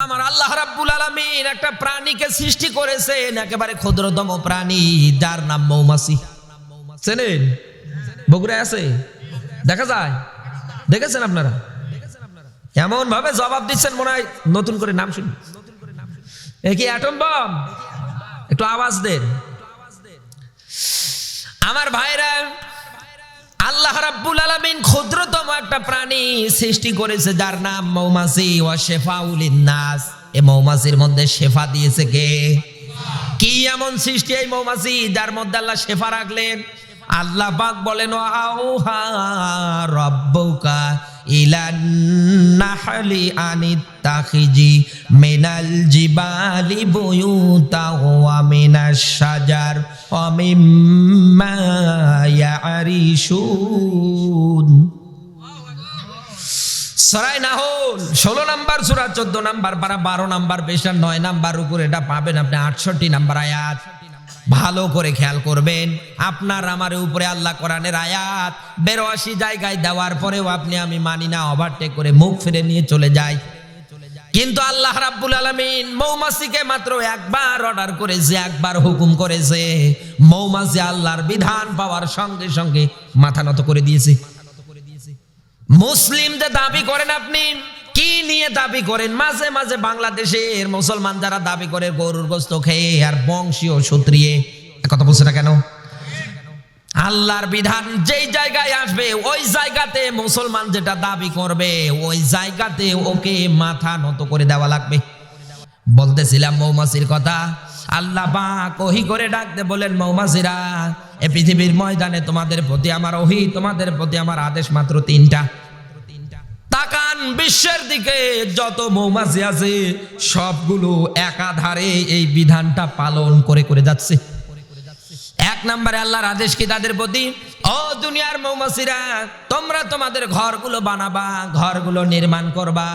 আমার আল্লাহ রাব্বুল আলামিন একটা প্রাণীকে সৃষ্টি করেছেন, একেবারে ক্ষুদ্রতম প্রাণী, যার নাম মৌমাছি। চেনেন? বগুড়ায় আছে? দেখা যায়? দেখেছেন আপনারা? এমন ভাবে জবাব দিচ্ছেন, মনে হয় নতুন করে নাম শুনি। এ কি অ্যাটম বম একটু আওয়াজ দেন। আমার ভাইরা আল্লাহ রাব্বুল আলামিন ক্ষুদ্রতম একটা প্রাণী সৃষ্টি করেছে, যার নাম মৌমাছি, ওয়া শেফাউলিন নাস এই মৌমাছির মধ্যে শেফা দিয়েছে কে? কি এমন সৃষ্টি এই মৌমাছি, যার মধ্যে আল্লাহ শেফা রাখলেন? আল্লাহ পাক বলেন আউহা রব্বুকা ইলান নাহলি আনিত্তাখিজি মিনাল জিবালি বুয়ুতা ওয়া মিনাশ শাজার ওয়া মিম্মা ইয়ারিশুন। সরাই নাহল ষোলো নাম্বার সুরা, চোদ্দ নাম্বার পারা, বারো নাম্বার পেশার, নয় নাম্বার উপর এটা পাবেন আপনি, আটষট্টি নাম্বার আয়াত। ভালো করে খেয়াল করবেন। আপনার আমার উপরে আল্লাহ কোরআনের আয়াত বেরোয়াশি জায়গায় দেওয়ার পরেও আপনি আমি মানি না ওভারটেক করে মুখ ফিরে নিয়ে চলে যাই। কিন্তু আল্লাহ রাব্বুল আলামিন মৌমাছিকে মাত্র একবার অর্ডার করেছে, একবার হুকুম করেছে। মৌমাছি আল্লাহর বিধান পাওয়ার সঙ্গে সঙ্গে মাথা নত করে দিয়েছে। মুসলিম যে দাবি করেন আপনি নিয়ে দাবি করেন, মাঝে মাঝে বাংলাদেশের মুসলমান যারা দাবি করে গরুর গোস্ত খেয়ে আর বংশীয় সূত্রিয়ে কথা বলছে না কেন? আল্লাহর বিধান যেই জায়গায় আসবে, ওই জায়গাতে মুসলমান যেটা দাবি করবে, ওই জায়গাতে ওকে মাথা নত করে দেওয়া লাগবে। বলতেছিলাম মৌমাছির কথা, আল্লাহ পাক ওহি করে ডাকতে বলেন, মৌমাছিরা, এ পৃথিবীর ময়দানে তোমাদের প্রতি আমার ওহি, তোমাদের প্রতি আমার আদেশ মাত্র তিনটা। তাকান বিশ্বের দিকে, যত মৌমাছি আছে, সবগুলো একাধারে এই বিধানটা পালন করে করে যাচ্ছে। এক নম্বরে আল্লাহর আদেশ কি তাদের প্রতি? ও দুনিয়ার মৌমাছিরা, তোমরা তোমাদের ঘরগুলো বানাবা, ঘরগুলো নির্মাণ করবা।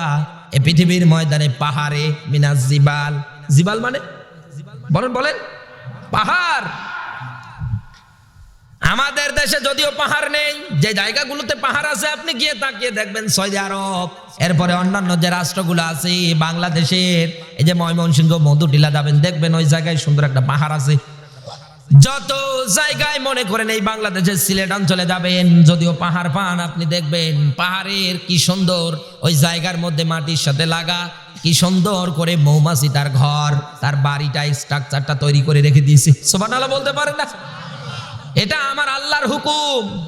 এ পৃথিবীর ময়দানে পাহাড়ে, মিনাস জিবাল। জিবাল মানে? বলেন বলেন, পাহাড়। আমাদের দেশে যদিও পাহাড় নেই, যে জায়গাগুলোতে পাহাড় আছে, আপনি গিয়ে তাকিয়ে দেখবেন সৌদি আরব, এরপরে অন্যান্য যে রাষ্ট্রগুলো আছে, বাংলাদেশের, এই যে ময়মনসিংহ মধু মধুটিলা যাবেন, দেখবেন ওই জায়গায় সুন্দর একটা পাহাড় আছে। যত জায়গায় মনে করেন এই বাংলাদেশের সিলেট অঞ্চলে যাবেন, যদিও পাহাড় পান, আপনি দেখবেন পাহাড়ের কি সুন্দর, ওই জায়গার মধ্যে মাটির সাথে লাগা, কি সুন্দর করে মৌমাছি তার ঘর, তার বাড়িটা স্ট্রাকচারটা তৈরি করে রেখে দিয়েছে। সোবানালা বলতে পারেন না? এটা আমার আল্লাহর হুকুম।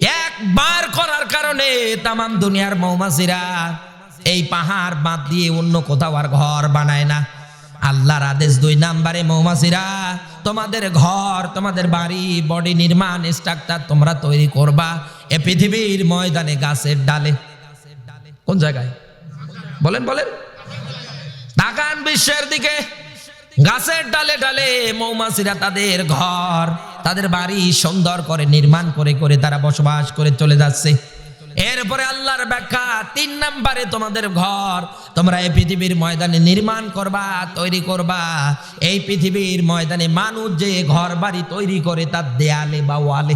একবার করার কারণে তামাম দুনিয়ার মৌমাছিরা এই পাহাড় বাদ দিয়ে অন্য কোথাও আর ঘর বানায় না। আল্লাহর আদেশ দুই নাম্বারে, মৌমাছিরা, তোমাদের ঘর, তোমাদের বাড়ি বডি নির্মাণ স্ট্রাকচার তোমরা তৈরি করবা। এ পৃথিবীর ময়দানে গাছের ডালে। কোন জায়গায়? বলেন বলেন। তাকান বিশ্বের দিকে। গাছের ডালে ডালে মৌমাছিরা তাদের ঘর তাদের বাড়ি সুন্দর করে নির্মাণ করে করে তারা বসবাস করে চলে যাচ্ছে। এরপরে আল্লাহর ব্যাখ্যা, তিন নাম্বারে তোমাদের ঘর, তোমরা এই পৃথিবীর ময়দানে নির্মাণ করবা, তৈরি করবা। এই পৃথিবীর ময়দানে মানুষ যে ঘর বাড়ি তৈরি করে তার দেয়ালে বা ওয়ালে।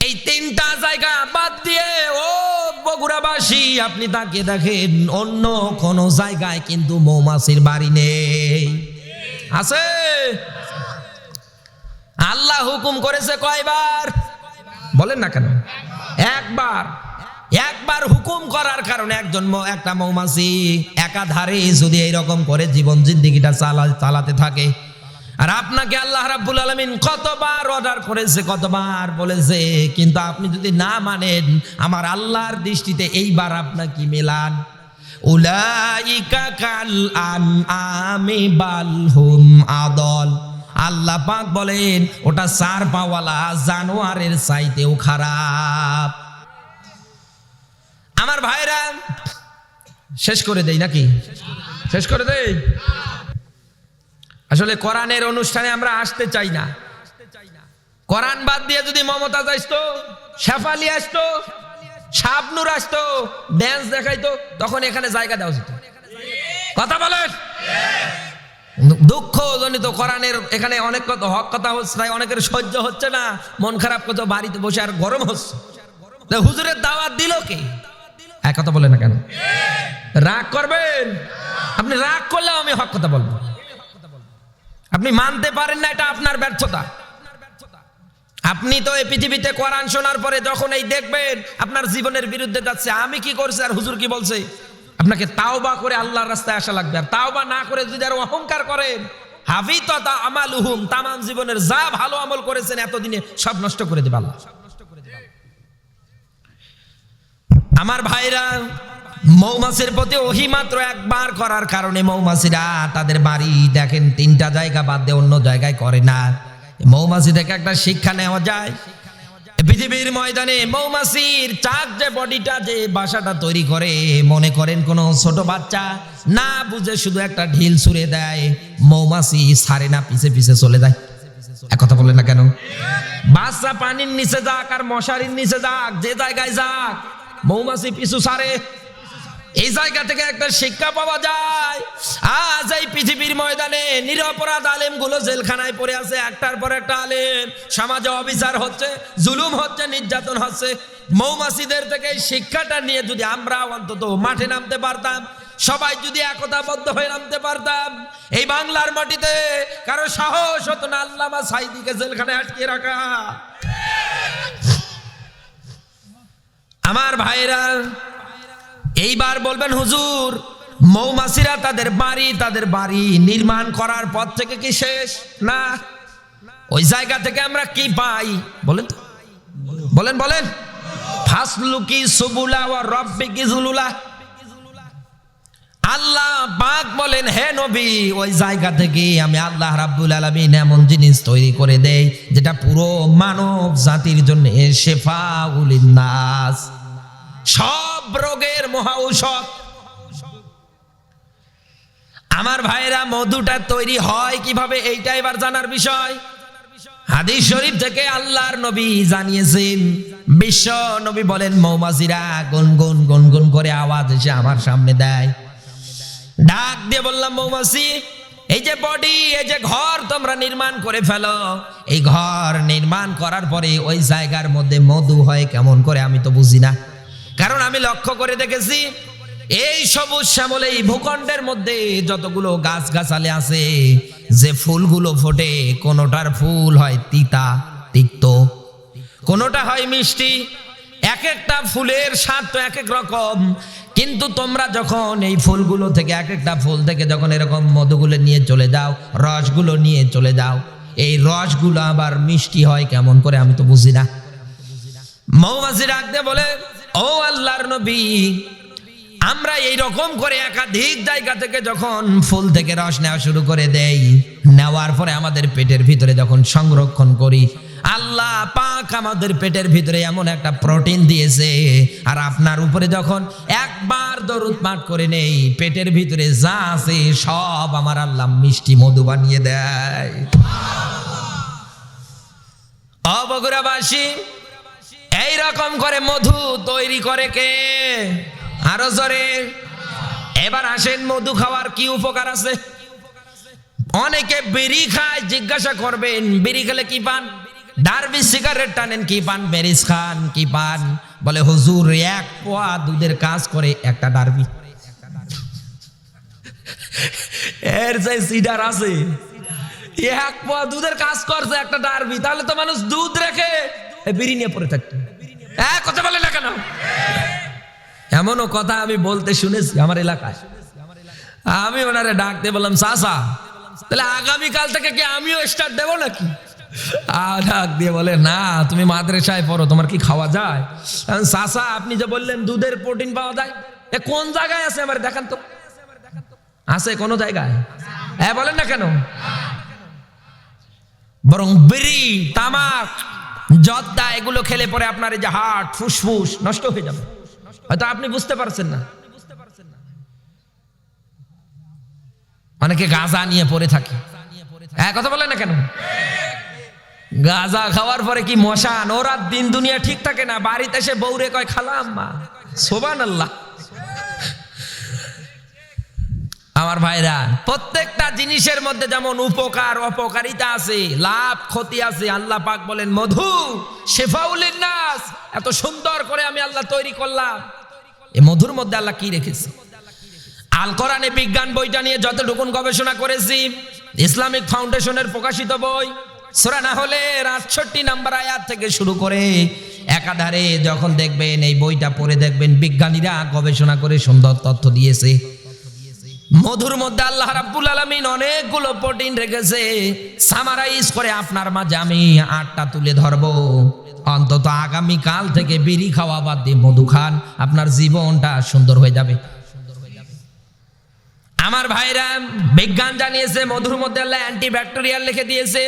এই তিনটা জায়গা বাদ দিয়ে, ও বগুড়াবাসী, আপনি তাকে দেখেন, অন্য কোন জায়গায় কিন্তু মৌমাছির বাড়ি নেই। আছে? আল্লাহ হুকুম করেছে কয়বার? বলেন না কেন? একবার। একবার হুকুম করার কারণে একজন একটা মৌমাছি একাধারে যদি এইরকম করে জীবন জিন্দিগিটা চালা চালাতে থাকে। আর আপনাকে আল্লাহ রাব্বুল আলামিন কতবার অর্ডার করেছে, কতবার বলেছে, কিন্তু আপনি যদি না মানেন, আমার আল্লাহর দৃষ্টিতে এইবার আপনাকে মেলান? উলাইকা কাল আন আমি বালহুম আদল। আল্লাহ পাক বলেন, ওটা চার পাওয়ালা জানোয়ারের চাইতেও খারাপ। আমার ভাইরা, শেষ করে দেই নাকি? শেষ করে দেই? আসলে কোরআনের অনুষ্ঠানে আমরা আসতে চাই না। কোরআন বাদ দিয়ে যদি মমতাজ আসতো, শেফালি আসতো, শাবনুর আসতো, ড্যান্স দেখাইতো, তখন এখানে জায়গা দেওয়া যেত। কথা বলেন? দুঃখ জনিত কোরআনের এখানে অনেক কথা হক কথা হচ্ছে, তাই অনেকের সহ্য হচ্ছে না, মন খারাপ করতো বাড়িতে বসে আর গরম হচ্ছে। হুজুরের দাওয়াত দিল কি? এক কথা বলে না কেন? রাগ করবেন? আপনি রাগ করলেও আমি হক কথা বলব। আপনি মানতে পারেন না, এটা আপনার ব্যর্থতা। আপনি তো এই পৃথিবীতে কোরআন শোনার পরে যখন এই দেখবেন, আপনার জীবনের বিরুদ্ধে যাচ্ছে, আমি কি করছি আর হুজুর কি বলছে? আপনাকে তাওবা করে আল্লাহর রাস্তায় আসা লাগবে। আর তাওবা না করে যদি আর অহংকার করেন হাবি তো আমাল হুম তামাম জীবনের যা ভালো আমল করেছেন এতদিনে সব নষ্ট করে দেবে আল্লাহ। আমার ভাইরা, মৌমাছির প্রতি অহিমাত্র একবার করার কারণে মৌমাছিরা তাদের বাড়ি দেখেন তিনটা জায়গা বাদ দিয়ে অন্য জায়গায় করে না। মৌমাছি থেকে একটা শিক্ষা নেওয়া যায় পৃথিবীর ময়দানে মৌমাছির চাক যে বডিটা, যে বাসাটা তৈরি করে, মনে করেন কোনো ছোট বাচ্চা, না বুঝে শুধু একটা ঢিল ছুঁড়ে দেয়, মৌমাছি সারে না, পিছে পিছে চলে যায়। এক কথা বলে না কেন? বাচ্চা পানির নিচে যাক আর মশারির নিচে যাক, যে জায়গায় যাক, মৌমাছি পিছু সারে এই জায়গা থেকে একটা শিক্ষা পাওয়া যায়। আজ এই পৃথিবীর ময়দানে নিরপরাধ আলেমগুলো জেলখানায় পড়ে আছে, একটার পর একটা আলেম। সমাজে অবিচার হচ্ছে, জুলুম হচ্ছে, নির্যাতন হচ্ছে। মৌমাছিদের থেকে এই শিক্ষাটা নিয়ে যদি আমরা অন্তত মাঠে নামতে পারতাম, সবাই যদি একতাবদ্ধ হয়ে নামতে পারতাম, এই বাংলার মাটিতে কারও সাহস হতো না, আল্লামা সাইদিকে জেলখানায় আটকে রাখা। আমার ভাইরা এইবার বলবেন, হুজুর, মৌমাছিরা তাদের বাড়ি তাদের বাড়ি নির্মাণ করার পর থেকে কি শেষ? না। ওই জায়গা থেকে আমরা কি পাই? বলেন তো। বলেন বলেন। ফাসলুকি সুবুলা ও জুলুলা আল্লাহ পাক বলেন, হে নবী, ওই জায়গা থেকে আমি আল্লাহ রাব্বুল আলামিন এমন জিনিস তৈরি করে দেই, যেটা পুরো মানব জাতির জন্য শেফাউল নাস। সব রোগের মহা ঔষধ। আমার ভাইরা, মধুটা তৈরি হয় কীভাবে এইটা এবার জানার বিষয়। হাদিস শরীফ থেকে আল্লাহর নবী জানিয়েছেন, বিশ্ব নবী বলেন, মৌমাছিরা গুনগুন গুনগুন করে আওয়াজ এসে আমার সামনে দেয়। ডাক দিয়ে বললাম, মৌমাছি, এই যে বডি, এই যে ঘর তোমরা নির্মাণ করে ফেলো। এই ঘর নির্মাণ করার পরে ওই জায়গার মধ্যে মধু হয় কেমন করে আমি তো বুঝি না। কারণ আমি লক্ষ্য করে দেখেছি, এই সবুজ শ্যামল, এই ভূখণ্ডের মধ্যে যতগুলো গাছ গাছালে আছে, যে ফুলগুলো ফোটে, কোনোটার ফুল হয় তিতা, তিক্ত, কোনোটা হয় মিষ্টি। এক একটা ফুলের স্বাদ তো এক এক রকম, কিন্তু তোমরা যখন এই ফুলগুলো থেকে এক একটা ফুল থেকে যখন এরকম মধুগুলো নিয়ে চলে যাও, রসগুলো নিয়ে চলে যাও, এই রসগুলো আবার মিষ্টি হয় কেমন করে আমি তো বুঝি না। মৌমাছি রাখতে বলে ও আল্লাহর নবী, আমরা এই রকম করে একাধিক জায়গা থেকে যখন ফুল থেকে রস নেওয়া শুরু করে দেই, নেওয়ার পরে আমাদের পেটের ভিতরে যখন সংরক্ষণ করি, আল্লাহ পাক আমাদের পেটের ভিতরে এমন একটা প্রোটিন দিয়েছে, আর আপনার উপরে যখন একবার দরুদ পাঠ করে নেই, পেটের ভিতরে যা আছে সব আমার আল্লাহ মিষ্টি মধু বানিয়ে দেয়। অবগুড়াবাসী এই রকম করে মধু তৈরি করে কে? আরও জোরে। এবার আসেন মধু খাওয়ার কি উপকার আছে? অনেকে বিড়ি খায়, জিজ্ঞাসা করবেন, বিড়ি খেলে কি পান? ডারবি সিগারেট টানেন, কি পান? মেরিস খান, কি পান? বলে, হুজুর, এক পোয়া দুধের কাজ করে একটা ডারবি। এর যে সিডার আছে, এক পোয়া দুধের কাজ করছে একটা ডারবি, তাহলে তো মানুষ দুধ রেখে বিড়ি নিয়ে পড়ে থাকতো। হ্যাঁ কথা বলে না কেন? এমনও কথা আমি বলতে শুনেছি আমার এলাকায়। আমি ওনারে ডাকতে বললাম সাসা তাহলে আগামীকাল থেকে কি আমিও স্টার্ট দেবো নাকি? ডাক দিয়ে বলে না তুমি মাদ্রাসায় পড়ো তোমার কি খাওয়া যায়? সাসা আপনি যে বললেন দুধের প্রোটিন পাওয়া যায় এ কোন জায়গায় আছে আমার দেখান তো? আছে কোন জায়গায়? হ্যাঁ বলেন না কেন? বরং বিড়ি তামাক জর্দা এগুলো খেলে পরে আপনার এই যে হার্ট ফুসফুস নষ্ট হয়ে যাবে। হয়তো আপনি বুঝতে পারছেন না। অনেকে গাঁজা নিয়ে পড়ে থাকে। হ্যাঁ কথা বলে না কেন? গাঁজা খাওয়ার পরে কি মশান ওরা দিন দুনিয়া ঠিক থাকে না? বাড়িতে এসে বৌরে কয় খালাম মা সোবান আল্লাহ আমার ভাইরা, প্রত্যেকটা জিনিসের মধ্যে যেমন উপকার, অপকারিতা আছে, লাভ, ক্ষতি আছে, আল্লাহ পাক বলেন, মধু শেফাউলিন নাস এত সুন্দর করে আমি আল্লাহ তৈরি করলাম। এই মধুর মধ্যে আল্লাহ কি রেখেছে? আল কোরআনে বিজ্ঞান বইটা নিয়ে যতটুকুন গবেষণা করেছি, ইসলামিক ফাউন্ডেশনের প্রকাশিত বই, সোরা না হলে আটষট্টি নাম্বার আয়াত থেকে শুরু করে একাধারে যখন দেখবেন, এই বইটা পড়ে দেখবেন, বিজ্ঞানীরা গবেষণা করে সুন্দর তথ্য দিয়েছে। মধুর মধ্যে আল্লাহ রাব্বুল আলামিন অনেকগুলো প্রোটিন রেখেছে। সামারাইজ করে আপনার মাঝে আমি আটটা তুলে ধরবো। অন্তত আগামী কাল থেকে বিড়ি খাওয়া বাদ দিয়ে মধু খান, আপনার জীবনটা সুন্দর হয়ে যাবে। আমার ভাইরা, বিজ্ঞান জানিয়েছে, মধুর মধ্যে আল্লাহ অ্যান্টিব্যাকটেরিয়াল লিখে দিয়েছে।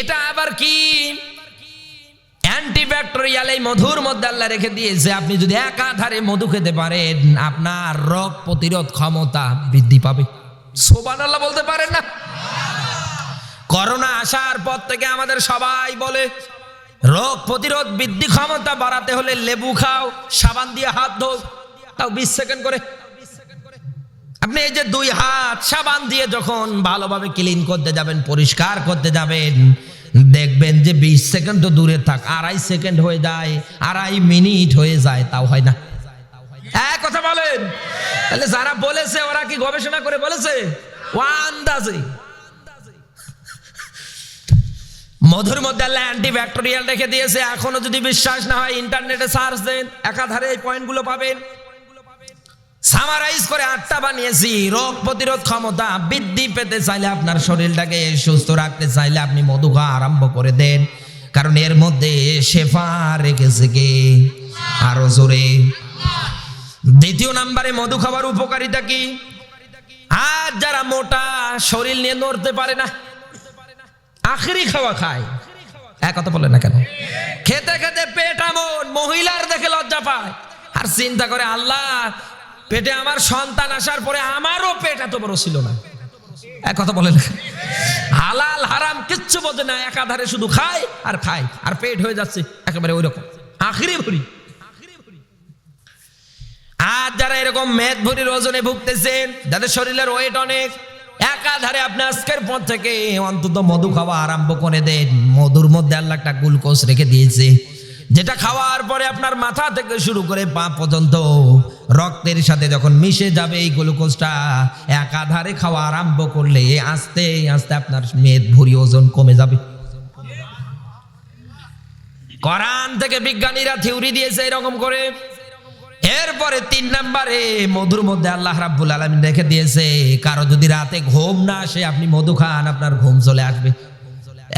এটা আবার কি? অ্যান্টিব্যাকটেরিয়াল এই মধুর মধ্যে আল্লাহ রেখে দিয়েছে, আপনি যদি একাধারে মধু খেতে পারেন, আপনার রোগ প্রতিরোধ ক্ষমতা বৃদ্ধি পাবে। সোবান আল্লাহ বলতে পারেন না? করোনা আসার পর থেকে আমাদের সবাই বলে, রোগ প্রতিরোধ বৃদ্ধি ক্ষমতা বাড়াতে হলে লেবু খাও, সাবান দিয়ে হাত ধো তাও বিশ সেকেন্ড করে। আপনি এই যে দুই হাত সাবান দিয়ে যখন ভালোভাবে ক্লিন করতে যাবেন, পরিষ্কার করতে যাবেন দেখবেন যে বিশ সেকেন্ড তো দূরে থাক, আড়াই সেকেন্ড হয়ে যায়, আড়াই মিনিট হয়ে যায়, তাও হয় না। হ্যাঁ কথা বলেন। তাহলে যারা বলেছে, ওরা কি গবেষণা করে বলেছে? আন্দাজে মধুর মধ্যে আল্লাহ অ্যান্টিব্যাকটেরিয়াল রেখে দিয়েছে। এখনও যদি বিশ্বাস না হয় ইন্টারনেটে সার্চ দেন, একাধারে এই পয়েন্টগুলো পাবেন। সামারাইজ করে আটটা বানিয়েছি, রোগ প্রতিরোধ ক্ষমতা বৃদ্ধি পেতে চাইলে আপনার শরীরটাকে সুস্থ রাখতে চাইলে আপনি মধু খাওয়া আরম্ভ করে দেন। কারণ এর মধ্যে শেফা রেখেছে কে? আরও জোরে। দ্বিতীয় নাম্বারে মধু খাবার উপকারিতা কি? আর যারা মোটা, শরীর নিয়ে নড়তে পারে না, আখেরি খাওয়া খায়। এক কথা বলে না কেন? খেতে খেতে পেট এমন মহিলার দেখে লজ্জা পায়। আর চিন্তা করে, আল্লাহ পেটে আমার সন্তান আসার পরে আমারও পেট এত বড় ছিল না। এক কথা বলেন। হালাল, হারাম, কিচ্ছু বোঝে না, একাধারে শুধু খায় আর খায়, আর পেট হয়ে যাচ্ছে একেবারে ওই রকম আখেরি ভরি। আর যারা এরকম মেদ ভরির ওজনে ভুগতেছেন, যাদের শরীরের ওয়েট অনেক, একাধারে আপনি আজকের পর থেকে অন্তত মধু খাওয়া আরম্ভ করে দেন। মধুর মধ্যে আল্লাহ একটা গ্লুকোজ রেখে দিয়েছে। যেটা খাওয়ার পরে আপনার মাথা থেকে শুরু করে পা পর্যন্ত রক্তের সাথে যখন মিশে যাবে এই গ্লুকোজটা একাধারে খাওয়া আরম্ভ করলে আস্তে আস্তে আপনার মেদ ভরি ওজন কমে যাবে। কোরআন থেকে বিজ্ঞানীরা থিওরি দিয়েছে এরকম করে। এরপরে তিন নাম্বারে মধুর মধ্যে আল্লাহ রাব্বুল আলমিন রেখে দিয়েছে, কারও যদি রাতে ঘুম না আসে, আপনি মধু খান, আপনার ঘুম চলে আসবে।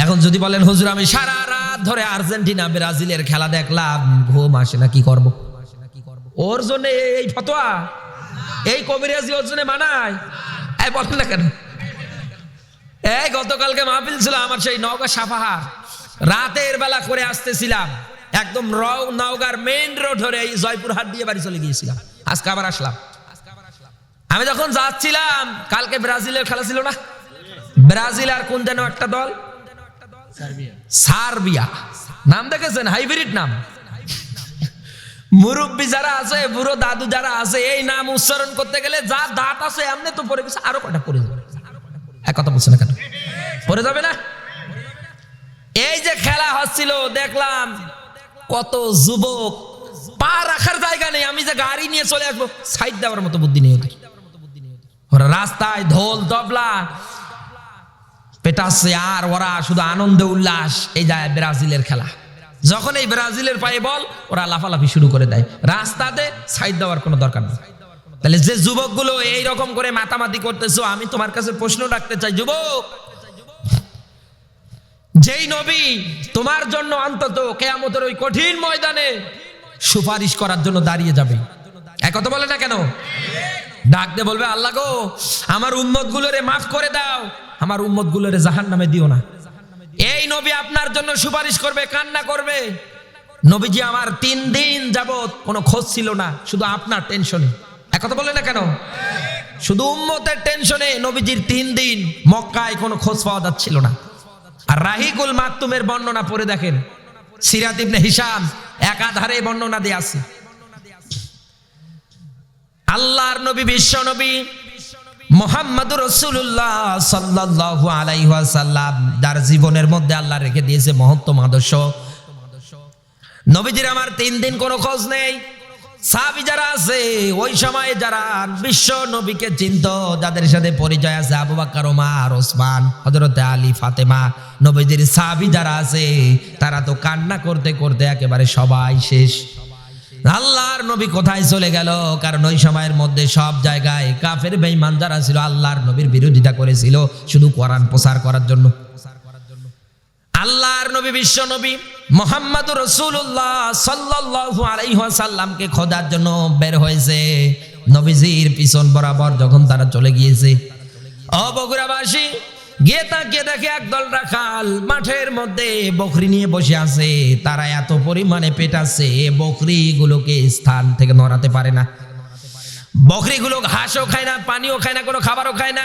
এখন যদি বলেন, হুজুর, আমি সারা রাত ধরে আর্জেন্টিনা, ব্রাজিলের খেলা দেখলাম, ঘুম আসে না, কি করব? ওর জন্য এই ফতোয়া? এই কবিরাজি ওর জন্য মানায়? এই বলেন না কেন? এই গতকালকে মাহফিল ছিল আমার সেই নওগাঁ সাফাহার রাতের বেলা করে আসতেছিলাম। একদম রও নওগাঁর মেইন রোড ধরে এই জয়পুরহাট দিয়ে বাড়ি চলে গিয়েছিলাম। আজকে আবার আসলাম। আমি যখন যাচ্ছিলাম কালকে ব্রাজিলের খেলা ছিল না? ব্রাজিল আর কোন যেন একটা দল? সার্বিয়া। নাম দেখেছেন? হাইব্রিড নাম। মুরব্বী যারা আছে, বুড়ো দাদু যারা আছে, এই নাম উচ্চারণ করতে গেলে যা দাঁত আছে, এমনি তো পড়ে গেছে, আরও কটা পড়ে যাবে? এক কথা বলছে না কেন? পড়ে যাবে না? এই যে খেলা হচ্ছিল, দেখলাম কত যুবক পা রাখার জায়গা নেই, আমি যে গাড়ি নিয়ে চলে আসব, সাইড দেওয়ার মতো বুদ্ধি নেই ওদের। ওরা রাস্তায় ঢোল, তবলা, পেটাচ্ছে আর ওরা শুধু আনন্দ উল্লাস, এই যায় ব্রাজিলের খেলা। যখন এই ব্রাজিলের পায়ে বল, ওরা লাফালাফি শুরু করে দেয়। রাস্তাতে সাইড দেওয়ার কোনো দরকার নেই। তাহলে যে যুবকগুলো এই রকম করে মাতামাতি করতেছো, আমি তোমার কাছে প্রশ্ন রাখতে চাই, যুবক! যেই নবী তোমার জন্য অন্তত কেয়ামতের ওই কঠিন ময়দানে সুপারিশ করার জন্য দাঁড়িয়ে যাবে। এক কথা বলে না কেন? ডাক দিয়ে বলবে, আল্লাহ গো, আমার উম্মত গুলোরে মাফ করে দাও, আমার উম্মত গুলোরে জাহান নামে দিও না। এই নবী আপনার জন্য সুপারিশ করবে, কান্না করবে। নবীজি আমার তিন দিন যাবৎ কোনো খোঁজ ছিল না, শুধু আপনার টেনশনে। এক কথা বলে না কেন? শুধু উম্মতের টেনশনে নবীজির তিন দিন মক্কায় কোনো খোঁজ পাওয়া যাচ্ছিল না। আর রাহিকুল মাকতুমের বর্ণনা পড়ে দেখেন। সিরাত ইবনে হিসাম একাধারে বর্ণনা দিয়ে আছে। আল্লাহর নবী, বিশ্ব নবী মোহাম্মদুর রসুল্লাহ সাল্লাল্লাহু আলাইহি ওয়াসাল্লাম, যার জীবনের মধ্যে আল্লাহ রেখে দিয়েছে মহত্তম আদর্শ। নবীজির আমার তিন দিন কোনো খোঁজ নেই। সাহাবি যারা আছে, ওই সময়ে যারা বিশ্ব নবীকে চিনত, যাদের সাথে পরিচয় আছে আবু বাক্কার ওমার ওসমান হজরতে আলী, ফাতেমা নবীদের সাহাবি যারা আছে, তারা তো কান্না করতে করতে একেবারে সবাই শেষ। আল্লাহর নবী কোথায় চলে গেল? কারণ ওই সময়ের মধ্যে সব জায়গায় কাফের, বেঈমান যারা ছিল, আল্লাহর নবীর বিরোধিতা করেছিল। শুধু কোরআন প্রচার করার জন্য। আল্লাহর নবী বিশ্ব নবী মোহাম্মদ রসুল্লাহ সাল্লাল্লাহু আলাইহি ওয়াসাল্লামকে খোঁজার জন্য বের হয়েছে। নবীজির পিছন বরাবর যখন তারা চলে গিয়েছে। ও বগুড়াবাসী গিয়ে তাকিয়ে দেখে একদল রাখাল মাঠের মধ্যে বকরি নিয়ে বসে আছে। তারা এত পরিমাণে পেটাচ্ছে বকরিগুলোকে স্থান থেকে নড়াতে পারে না। বকরিগুলো ঘাসও খায় না, পানিও খায় না, কোনো খাবারও খায় না।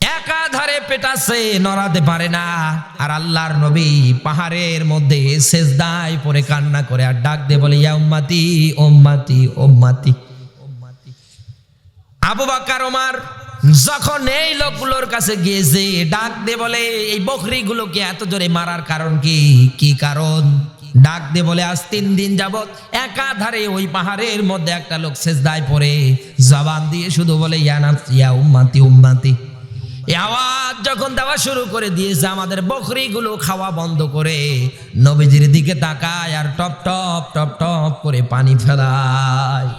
একাধারে পেটাচ্ছে নড়াতে পারে না। আর আল্লাহর নবী পাহাড়ের মধ্যে সেজদায় পরে কান্না করে আর ডাক দে বলে, ইয়া উম্মাতি উম্মাতি উম্মাতি। আবু বাক্কার ওমার যখন এই লোকগুলোর কাছে গিয়েছে, ডাক দে বলে, এই বকরিগুলোকে এত জোরে মারার কারণ কি? কি কারণ? ডাক দে বলে, আজ তিন দিন যাবত একাধারে ওই পাহাড়ের মধ্যে একটা লোক সেজদায় পড়ে। জবান দিয়ে শুধু বলে, ইয়া নাফস, ইয়া উম্মাতি উম্মাতি। আওয়াজ যখন দেওয়া শুরু করে দিয়েছে, আমাদের বকরিগুলো খাওয়া বন্ধ করে নবীজির দিকে তাকায় আর টপ টপ টপ টপ করে পানি ফেলায়।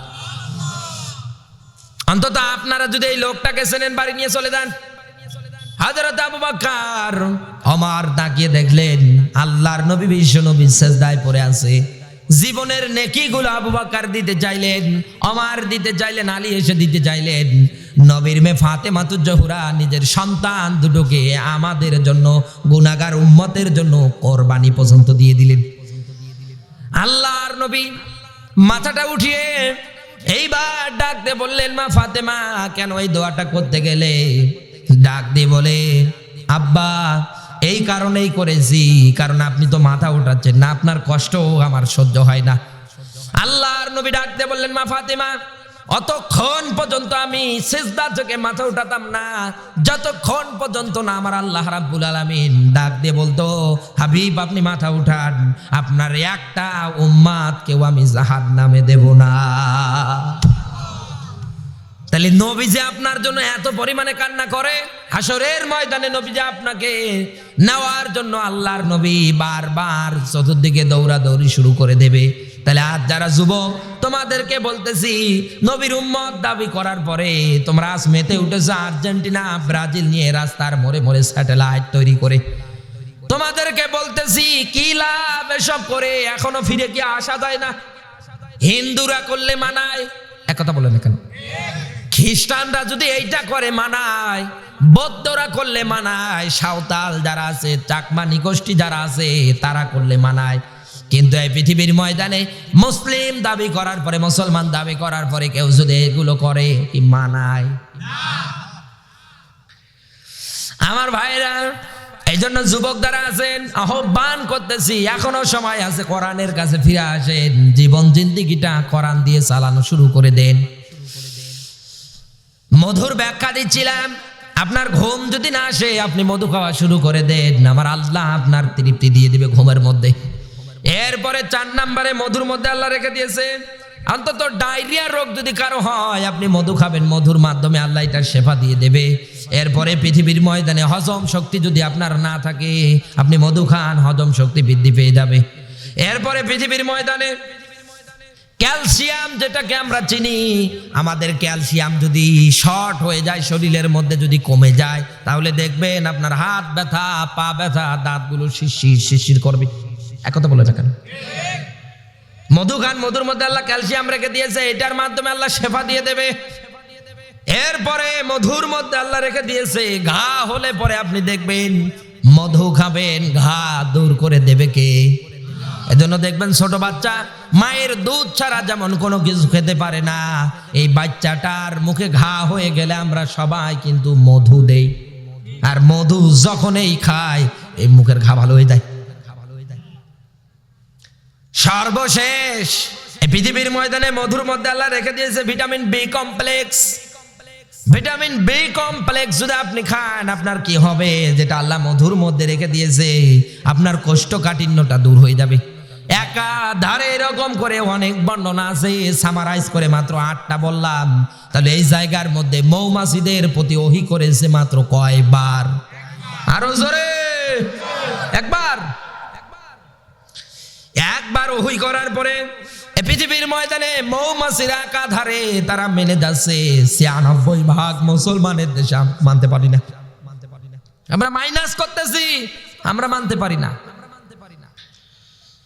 অন্তত আপনারা যদি এই লোকটাকে চেনেন, বাড়ি নিয়ে চলে যান। হাজরত আবু বাক্কার আমার তাকিয়ে দেখলেন, আল্লাহর নবী বিশ্ব নবী সেজদায় পড়ে আছে। জীবনের নেকিগুলো আবু বাক্কার দিতে চাইলেন আমার দিতে চাইলেন, আলী এসে দিতে চাইলেন। নবীর মে ফাতেমাতুজ জহুরা নিজের সন্তান দুটোকে আমাদের জন্য গুনাগার উম্মতের জন্য কোরবানি পর্যন্ত দিয়ে দিলেন। আল্লাহর নবী মাথাটা উঠিয়ে এইবার ডাকতে বললেন, মা ফাতেমা, কেন এই দোয়াটা করতে গেলে? ডাক দিয়ে বলে, আব্বা, এই কারণেই করেছি, কারণ আপনি তো মাথা উঠাচ্ছেন না, আপনার কষ্ট আমার সহ্য হয় না। আল্লাহর নবী ডাকতে বললেন, মা ফাতেমা অতক্ষণ পর্যন্ত আমি সেজদা থেকে মাথা উঠাতাম না, যতক্ষণ পর্যন্ত না আমার আল্লাহ রাব্বুল আলামিন ডাক দিয়ে বলতো, হাবিব, আপনি মাথা উঠান, আপনার একটা উম্মাদ কেউ আমি জাহাদ নামে দেব না। তাহলে নবী যে আপনার জন্য এত পরিমাণে কান্না করে হাসরের ময়দানে নবী যে আপনাকে নেওয়ার জন্য আল্লাহর নবী বারবার চতুর্দিকে দৌড়াদৌড়ি শুরু করে দেবে। তাহলে আজ যারা যুবক, তোমাদেরকে বলতেছি, নবীর উম্মত দাবি করার পরে তোমরা আজ মেতে উঠেছো, আর্জেন্টিনা, ব্রাজিল নিয়ে রাস্তার মোড়ে মোড়ে স্যাটেলাইট তৈরি করে। তোমাদেরকে বলতেছি, কি লাভ এসব করে? এখনও ফিরে কি আসা যায় না? হিন্দুরা করলে মানায়। এক কথা বলে না কেন খ্রিস্টানরা যদি এইটা করে, মানায়। বৌদ্ধরা করলে মানায়। সাঁওতাল যারা আছে, চাকমা নিগোষ্ঠী যারা আছে, তারা করলে মানায়। কিন্তু এই পৃথিবীর ময়দানে মুসলিম দাবি করার পরে, মুসলমান দাবি করার পরে কেউ যদি এগুলো করে কি মানায়? আমার ভাইরা এই জন্য যুবক দ্বারা আছেন, আহ্বান করতেছি, এখনও সময় আছে, কোরআনের কাছে ফিরে আসেন, জীবন জিন্দিগিটা কোরআন দিয়ে চালানো শুরু করে দেন। মধুর ব্যাখ্যা দিচ্ছিলাম, আপনার ঘুম যদি না আসে, আপনি মধু খাওয়া শুরু করে দেন, আমার আল্লাহ আপনার তৃপ্তি দিয়ে দিবে ঘুমের মধ্যে। এরপরে চার নাম্বারে মধুর মধ্যে আল্লাহ রেখে দিয়েছে। অন্তত ডায়রিয়া রোগ যদি কারও হয়, আপনি মধু খাবেন। মধুর মাধ্যমে আল্লাহ এটার সেবা দিয়ে দেবে। এরপরে পৃথিবীর ময়দানে হজম শক্তি যদি আপনার না থাকে, আপনি মধু খান, হজম শক্তি বৃদ্ধি পেয়ে যাবে। এরপরে পৃথিবীর ময়দানে ক্যালসিয়াম, যেটাকে আমরা চিনি, আমাদের ক্যালসিয়াম যদি শর্ট হয়ে যায়, শরীরের মধ্যে যদি কমে যায়, তাহলে দেখবেন আপনার হাত ব্যথা, পা ব্যথা, দাঁতগুলো শিশির শিশির করবে। এক কথা বলে থাকেন। মধু খান মধুর মধ্যে আল্লাহ ক্যালসিয়াম রেখে দিয়েছে, এটার মাধ্যমে আল্লাহ শেফা দিয়ে দেবে। এরপরে মধুর মধ্যে আল্লাহ রেখে দিয়েছে, ঘা হলে পরে আপনি দেখবেন মধু খাবেন, ঘা দূর করে দেবে কে? এজন্য দেখবেন ছোট বাচ্চা মায়ের দুধ ছাড়া যেমন কোনো কিছু খেতে পারে না, এই বাচ্চাটার মুখে ঘা হয়ে গেলে আমরা সবাই কিন্তু মধু দেই। আর মধু যখনই খায় এই মুখের ঘা ভালো হয়ে যায়। সর্বশেষ। পৃথিবীর ময়দানে মধুর মধ্যে আল্লাহ রেখে দিয়েছে vitamin B complex. Vitamin B complex যদি আপনি খান, আপনার কি হবে? যেটা আল্লাহ মধুর মধ্যে রেখে দিয়েছে, আপনার কোষ্ঠকাঠিন্যটা দূর হয়ে যাবে। একাধারে এরকম করে অনেক বর্ণনা আছে সামারাইজ করে মাত্র আটটা বললাম। তাহলে এই জায়গার মধ্যে মৌমাছিদের প্রতি ওহি করেছে মাত্র কয়বার? আরও জোরে। একবার। একবার ওহি করার পরে পৃথিবীর ময়দানে মৌমাছির ধারে তারা মেনে যাচ্ছে। ছিয়ানব্বই ভাগ মুসলমানের দেশে মানতে পারি না। আমরা মাইনাস করতেছি, আমরা মানতে পারি না।